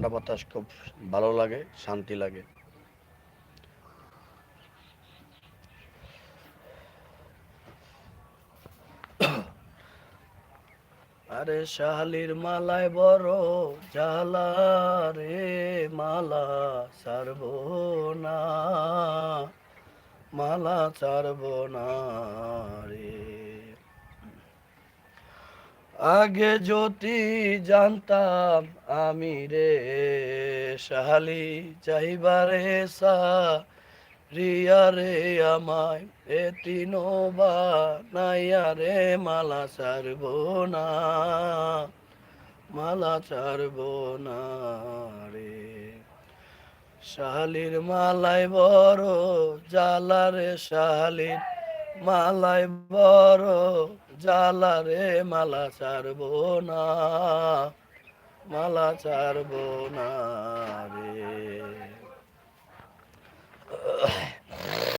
ঠান্ডা বাতাস খুব ভালো লাগে, শান্তি লাগে। আরে শালির মালায় বড় জ্বালা রে, মালা ছাড়ব না, মালা ছাড়ব না। আগে যদি জানতাম আমি রে শালি চাইবারে সা, রিয়া রে আমায় এ তিনোবা নাইয়া রে মালা ছাড়ব না, মালা ছাড়ব না রে। শালির মালাই বড় জালা রে শালির মালাই বড় জালা রে মালা ছাড়ব না মালা ছাড়ব না রে।